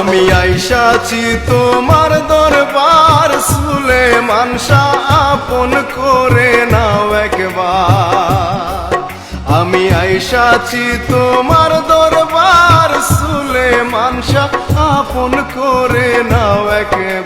আমি আইসাছি তোমার দরবার সুলে মানসা আপন করে নাও একবার। আমি আইসাছি তোমার দরবার সুলে মানসা আপন করে নাও একবার।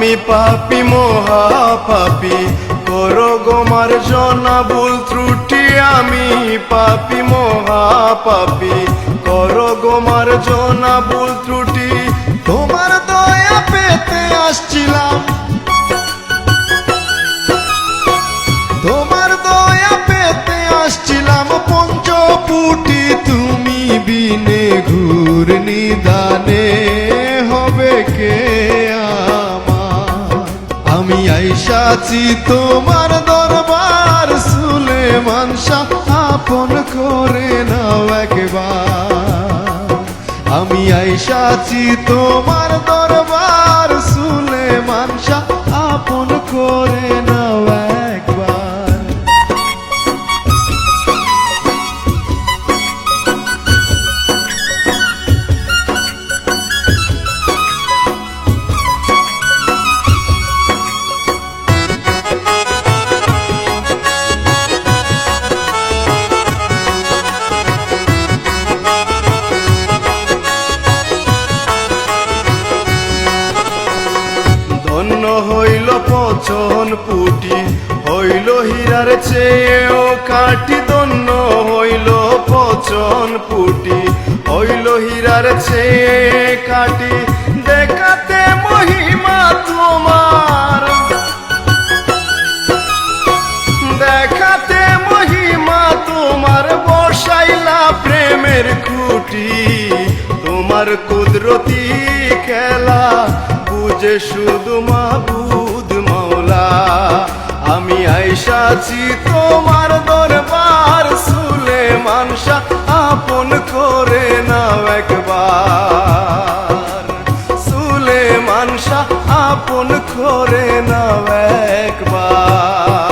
আমি পাপি, মহা পাপি। করো গোমার জনা ভুল ত্রুটি, আমি পাপি, মহা পাপি। করো গোমার জনা ভুল ত্রুটি, তোমার দয়া পেতে আসছিলাম। তোমার দয়া পেতে আসছিলাম। পঞ্চপুটি তুমি বিনে ঘুর নিদানে। আইসাছি তোমার দরবার শুলে মানসা আপন করে নাও একবার। আমি আইসাছি তোমার দরবার। ধন্য হইল পচন পুটি, হইল হীরার চেয়েও কাটি দন্য, হইল পচন পুটি, হইল হীরার চেয়ে কাটি দেখাতে মহিমা তোমার। দেখাতে মহিমা তোমার বসাইলা প্রেমের খুঁটি। তোমার কুদরতি খেলা বুঝে শুধু মাবুদ মাওলা, আমি আইসাছি তোমার দরবার সুলে মানসা আপন করে নাও একবার। সুলে মানসা আপন করে নাও একবার।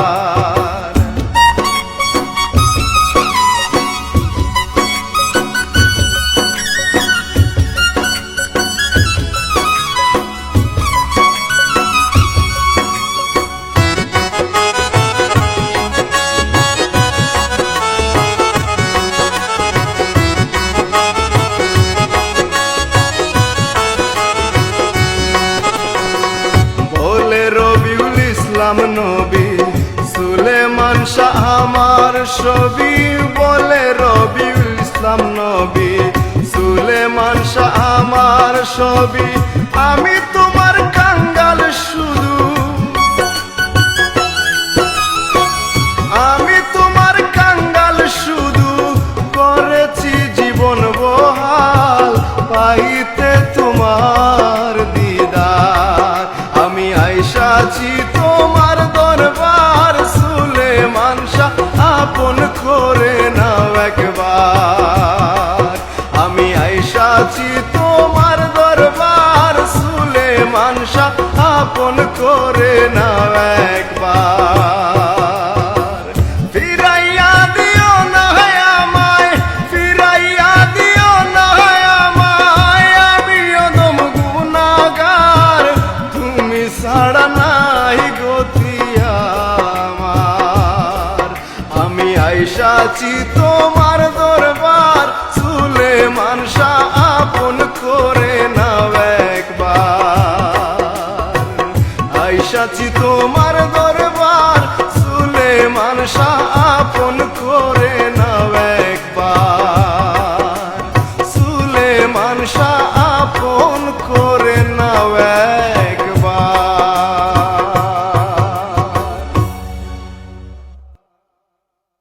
ইসলাম নবী। সুলেমান শাহ আমার ছবি বলে রবিউল ইসলাম নবী। সুলেমান শাহ আমার ছবি, আমি সংসার আপন করে না একবার। ফিরাইয়া দিও না আমায়, ফিরাইয়া দিও না আমায় আমি দম গুনাগার তুমি সাড়া নাই গতিয়ামার আমি আইসাছি তোমার দরবার সুলে মানসা আইসাছি তোমার দরবার। চুলে মানসা আপন করে নাও একবার। চুলে মানসা